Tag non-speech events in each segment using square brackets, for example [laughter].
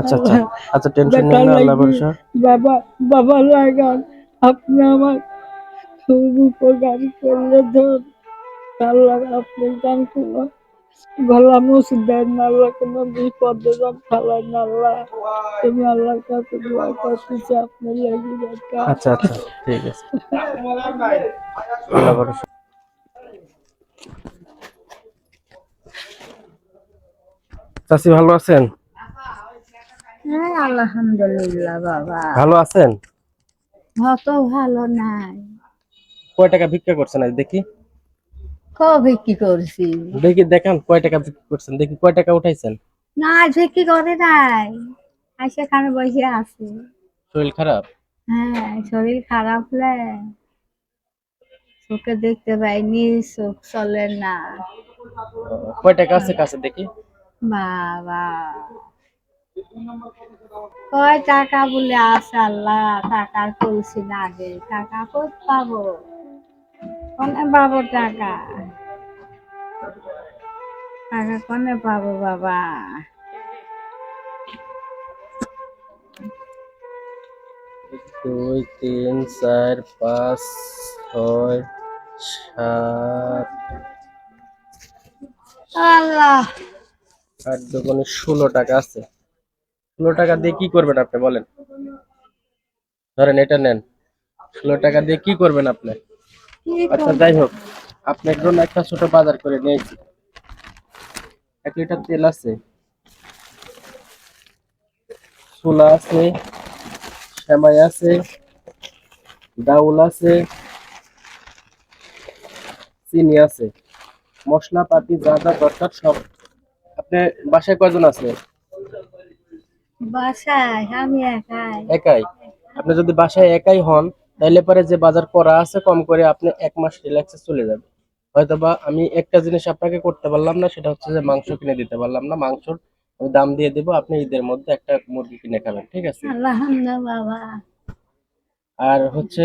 আচ্ছা আচ্ছা। আচ্ছা টেনশন নেই না আল্লাহ ভরসা। বাবা বাবা লাগান। আপনি আমার খুব উপকার করলে ধর। আল্লাহ আপনি গান করল ভালো মুসিদ দেন আল্লাহ কোনো বিপদে যান ফালাই না আল্লাহ। তুমি আল্লাহর কাছে দোয়া করতেছি আপনি লাগি আচ্ছা আচ্ছা ঠিক আছে। আল্লাহ ভরসা। চাচি ভালো আছেন? হ্যাঁ আলহামদুলিল্লাহ বাবা। ভালো আছেন? অত ভালো নাই। কয় টাকা ভিক্ষা করছেন আজ? দেখি। কবে কি করছি? দেখি দেখান কয় টাকা ভিক্ষা করছেন? দেখি কয় টাকা উঠাইছেন? না আজকে কি করে নাই। আর সেখানে বসে আছে। শরীর খারাপ? হ্যাঁ শরীর খারাপ হলে চোখে দেখতে পাইনি চোখ চলে না। কয় টাকা আছে কাছে দেখি। বাবা। কয় টাকা বলে আছে আল্লাহ? টাকার কলসি না দে টাকা কোথ পাবো? কোনে পাবো টাকা? টাকা কোনে পাবো বাবা? দুই তিন চার পাঁচ ছয় সাত। আল্লাহ। আট দোকানে ষোলো টাকা আছে। ষোলো টাকা দিয়ে কি করবেন আপনি বলেন। ধরেন এটা নেন। ষোলো টাকা দিয়ে কি করবেন আপনি? আচ্ছা যাই হোক। আপনার জন্য একটা ছোট বাজার করে নিয়েছি এক লিটার তেল আছে। ছোলা আছে শ্যামাই আছে ডাউল আছে চিনি আছে। মশলাপাতি যা যা দরকার সব। আপনি বাসায় কয়জন আছে বাসায় আমি একাই। একাই? আপনি যদি বাসায় একাই হন তাহলে পরে যে বাজার করা আছে কম করে আপনি এক মাস রিল্যাক্সে চলে যাবে হয়তোবা আমি একটা জিনিস আপনাকে করতে পারলাম না সেটা হচ্ছে যে মাংস কিনে দিতে পারলাম না। মাংসর দাম দিয়ে দেবো আপনি ঈদের মধ্যে একটা মুরগি কিনে খাবেন ঠিক আছে? আর হচ্ছে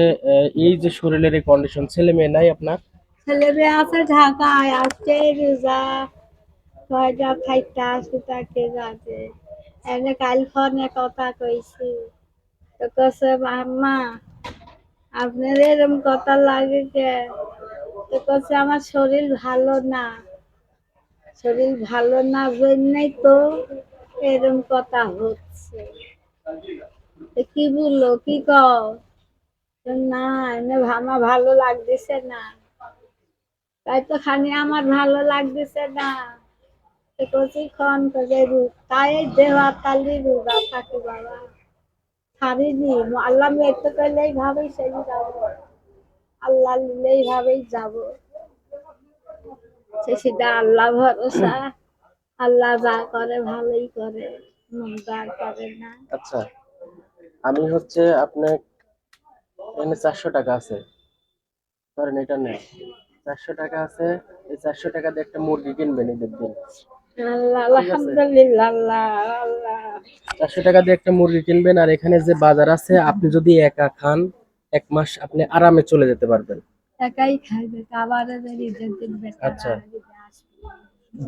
এই যে শরীরের এই কন্ডিশন ছেলে মেয়ে নাই আপনার? ছেলে মেয়ে আছে ঢাকায় আসছে রোজা। কয়টা খাইটা আসবে তাকে যাতে এনে কাল ফোনে কথা কইছি তো কছে মাম্মা আপনার এরম কথা লাগে কে তো কছে আমার শরীর ভালো না। শরীর ভালো না জন্যই তো এরম কথা হচ্ছে। কি বলল কি কও? না, এনে আমার ভালো লাগতেছে না। তাই তো খানি আমার ভালো লাগতেছে না। খন করে রূপ তাই দেওয়া কালি রূপা থাকে বাবা। ছাড়িনি আল্লাহ মেয়ে তো করলেই ভাবেই সেই যাব। আল্লাহ নিলেই ভাবেই যাব। সেটা আল্লাহ ভরসা আল্লাহ যা করে ভালোই করে মন্দ করে না। আচ্ছা আমি হচ্ছে আপনার এখানে চারশো টাকা আছে। ধরেন এটা নেই চারশো টাকা আছে, এই চারশো টাকা দিয়ে একটা মুরগি কিনবেন ঈদের দিন। চারশো টাকা দিয়ে একটা মুরগি কিনবেন আর এখানে যে বাজার আছে আপনি যদি একা খান এক মাস আপনি আরামে চলে যেতে পারবেন। একাই খাইবে আবার আচ্ছা।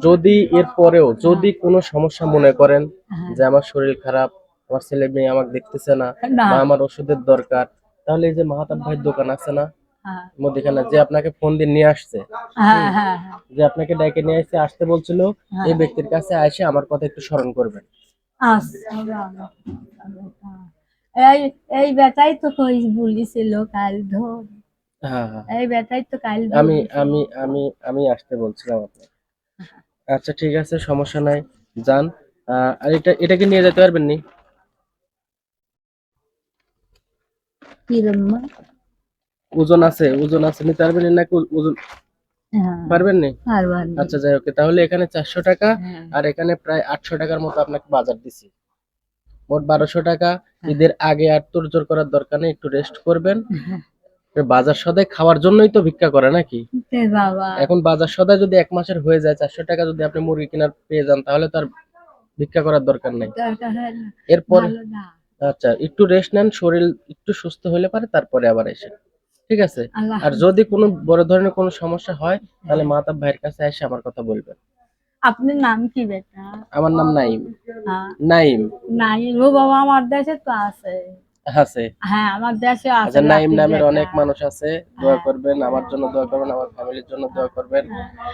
যদি এর পরেও যদি কোনো সমস্যা মনে করেন হ্যাঁ। যে আমার শরীর খারাপ আমার ছেলে মেয়ে আমাকে দেখতেছে না না। বা আমার ওষুধের দরকার তাহলে এই যে মাহাতাব ভাইয়ের দোকান আছে না হ্যাঁ। মুদিখানা যে আপনাকে ফোন দিয়ে নিয়ে আসছে। হ্যাঁ হ্যাঁ। যে আপনাকে ডেকে নিয়ে আসছে আসতে বলছিল এই ব্যক্তির কাছে এসে আমার কথা একটু স্মরণ করবেন। আচ্ছা। এই এই বেটাই তো কই বলিছিল কাল ধর। এই বেটাই তো কাল আমি আমি আমি আমি আসতে বলছিলাম আপনাকে। আচ্ছা ঠিক আছে সমস্যা নাই যান। আর এটা এটাকে নিয়ে যেতে পারবেন নি? মা? ওজন আছে ওজন আছে নিতে পারবেন নি নাকি ওজন? হ্যাঁ। পারবেন নি? না। আচ্ছা যাই হোক তাহলে এখানে চারশো টাকা হ্যাঁ। আর এখানে প্রায় আটশো টাকার মতো আপনাকে বাজার দিছি। মোট বারোশো টাকা। ঈদের আগে আর তোড়জোড় করার দরকার নেই একটু রেস্ট করবেন। হ্যাঁ। বাজার সদাই খাওয়ার জন্যই তো ভিক্ষা করে নাকি? এখন বাজার সদাই যদি এক মাসের হয়ে যায় চারশো টাকা যদি আপনি মুরগি কেনার পেয়ে যান তাহলে তার ভিক্ষা করার দরকার নেই। এরপর আচ্ছা একটু রেস্ট নেন শরীর একটু সুস্থ হলে পারে তারপরে আবার এসে। ঠিক আছে? আর যদি কোনো বড় ধরনের কোনো সমস্যা হয় তাহলে মাতাব ভাইয়ের কাছে এসে আমার কথা বলবেন। আপনার নাম কি বেটা? আমার নাম নাইম। হ্যাঁ। নাইম। নাই ও বাবা আমার দেশে তো আছে। আছে। হ্যাঁ আমার দেশে আছে। আচ্ছা নাইম নামের অনেক মানুষ আছে। দোয়া করবেন আমার জন্য দোয়া করবেন আমার ফ্যামিলির জন্য দোয়া করবেন।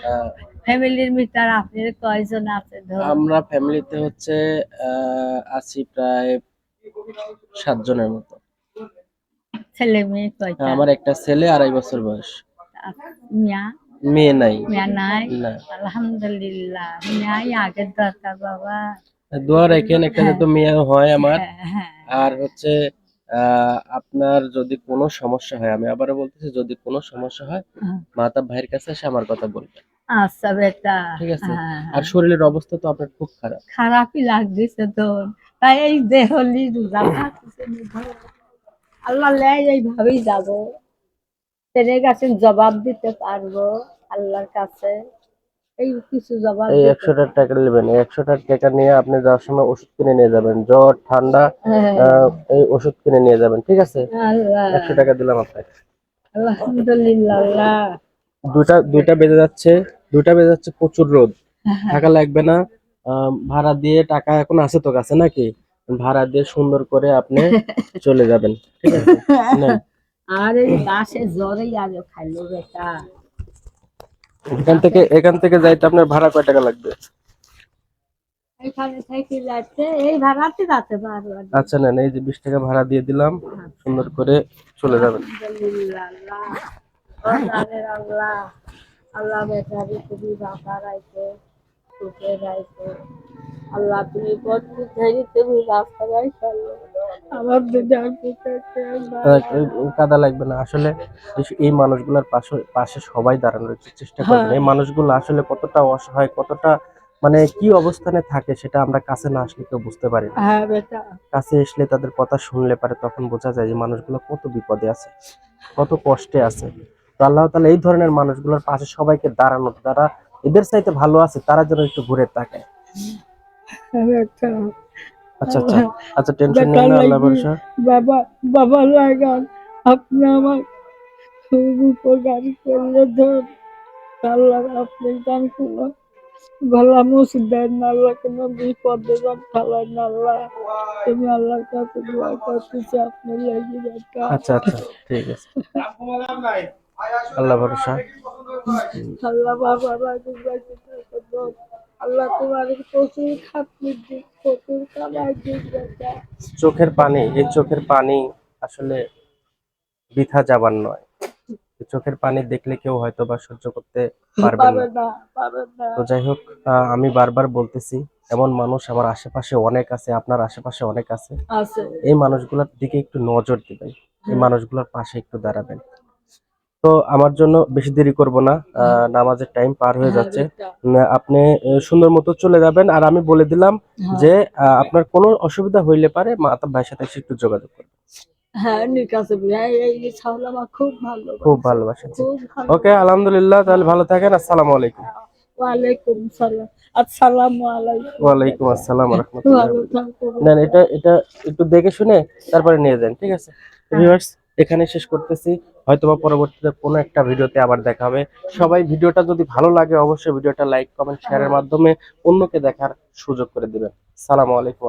আহ, ফ্যামিলির ভিতর আপনার কয়জন আছে? আমরা ফ্যামিলিতে হচ্ছে আছি প্রায় সাতজনের মতো। ছেলে মেয়ে কয়টা? আমার একটা ছেলে আড়াই বছর বয়স। মিয়া? মেয়ে নাই। মিয়া নাই? আলহামদুলিল্লাহ মিয়াই আগের দরকার বাবা। দোয়া রাখেন একটা তো মেয়ে হয় আমার। হ্যাঁ, হ্যাঁ। আর হচ্ছে আপনার যদি কোনো সমস্যা হয় আমি আবারও বলতেছি যদি কোনো সমস্যা হয় হ্যাঁ। মাতা ভাইয়ের কাছে এসে আমার কথা বলবেন আচ্ছা বেটা। ঠিক আছে? হ্যাঁ, আর শরীরের অবস্থা তো আপনার খুব খারাপ। খারাপই লাগতেছে তো তাই এই দেহলি রোজা ধর। আল্লাহ লেয় এইভাবেই যাব। তেনের কাছে জবাব দিতে পারব আল্লাহর কাছে। এই কিছু জবাব এই একশোটা টাকা নেবেন একশোটা টাকা নিয়ে আপনি যাওয়ার সময় ওষুধ কিনে নিয়ে যাবেন। জ্বর ঠান্ডা হ্যাঁ, এই ওষুধ কিনে নিয়ে যাবেন ঠিক আছে? একশো টাকা দিলাম আপনাকে। আলহামদুলিল্লাহ। আল্লাহ দুটা দুইটা বেজে যাচ্ছে দুইটা বেজে যাচ্ছে প্রচুর রোদ। টাকা লাগবে না। ভাড়া দিয়ে টাকা এখন আছে তো কাছে নাকি? ভাড়া দিয়ে সুন্দর করে আপনি [laughs] চলে যাবেন। ঠিক আছে? নেন। আর এই গাছে জ্বরেই আগে খাইলো বেটা। এখান থেকে এখান থেকে যাইতে আপনার ভাড়া কয় টাকা লাগবে? পারব আচ্ছা এই যে বিশ টাকা ভাড়া দিয়ে দিলাম সুন্দর করে চলে যাবেন। আল্লাহ। রাখো আল্লাহ তুমি বন্ধু ধরে তুমি রাস্তা রাখো আমার কাদা লাগবে না। আসলে এই- মানুষগুলোর পাশে পাশে সবাই দাঁড়ানোর চেষ্টা করবেন। এই মানুষগুলো আসলে কতটা অসহায় কতটা মানে কি অবস্থানে থাকে সেটা আমরা কাছে না আসলে কেউ বুঝতে পারি না। হ্যাঁ কাছে আসলে তাদের কথা শুনলে পারে তখন বোঝা যায় যে মানুষগুলো কত বিপদে আছে কত কষ্টে আছে। তো আল্লাহ তাআলা এই ধরনের মানুষগুলোর পাশে সবাইকে দাঁড়ানো যারা এদের চাইতে ভালো আছে তারা যেন একটু ঘুরে তাকায়। হ্যাঁ আচ্ছা আচ্ছা। আচ্ছা টেনশন নেই না আল্লাহ। ভরসা। বাবা বাবা লাগান আপনি আমার খুব উপকার করলে ধর। আল্লাহ আপনি গান শুনো গলা মুসিদ দেন আল্লাহ কোনো বিপদে যান ঠালায় আল্লাহ। তুমি আল্লাহর কাছে দোয়া করতেছি আপনি লাগি আচ্ছা আচ্ছা ঠিক আছে। আল্লাহ ভরসা। আল্লাহ বাবা রাখুন রাখুন রাখুন। আল্লাহ তোমার প্রচুর খাতনি দিক প্রচুর কামাই দিক চোখের পানি এই চোখের পানি আসলে বৃথা যাবার নয়। চোখের পানি দেখলে কেউ হয়তো বা সহ্য করতে পারবে না। তো যাই হোক আমি বারবার বলতেছি এমন মানুষ আমার আশেপাশে অনেক আছে আপনার আশেপাশে অনেক আছে। আছে। এই মানুষগুলোর দিকে একটু নজর দিবেন এই মানুষগুলোর পাশে একটু দাঁড়াবেন। তো আমার জন্য বেশি দেরি করব না নামাজের টাইম পার হয়ে যাচ্ছে। আপনি সুন্দর মতো চলে যাবেন। আর আমি বলে দিলাম যে আপনার কোনো অসুবিধা হইলে পারে মাতা ভাইয়ের সাথে একটু যোগাযোগ করবেন। হ্যাঁ খুব ভালো ভালোবাসেন ওকে আলহামদুলিল্লাহ তাহলে ভালো থাকেন। আসসালামু আলাইকুম। ওয়ালাইকুম সালাম। আসসালামু আলাইকুম। ওয়ালাইকুম আসসালাম রহমতুল্লাহ ভালো এটা এটা একটু দেখে শুনে তারপরে নিয়ে যান ঠিক আছে? ভিউয়ার্স এখানে শেষ করতেছি। হয়তোবা পরবর্তীতে কোনো একটা ভিডিওতে আবার দেখা হবে। সবাই ভিডিওটা যদি ভালো লাগে, অবশ্যই ভিডিওটা লাইক, কমেন্ট, শেয়ারের মাধ্যমে অন্যকে দেখার সুযোগ করে দেবেন। সালামু আলাইকুম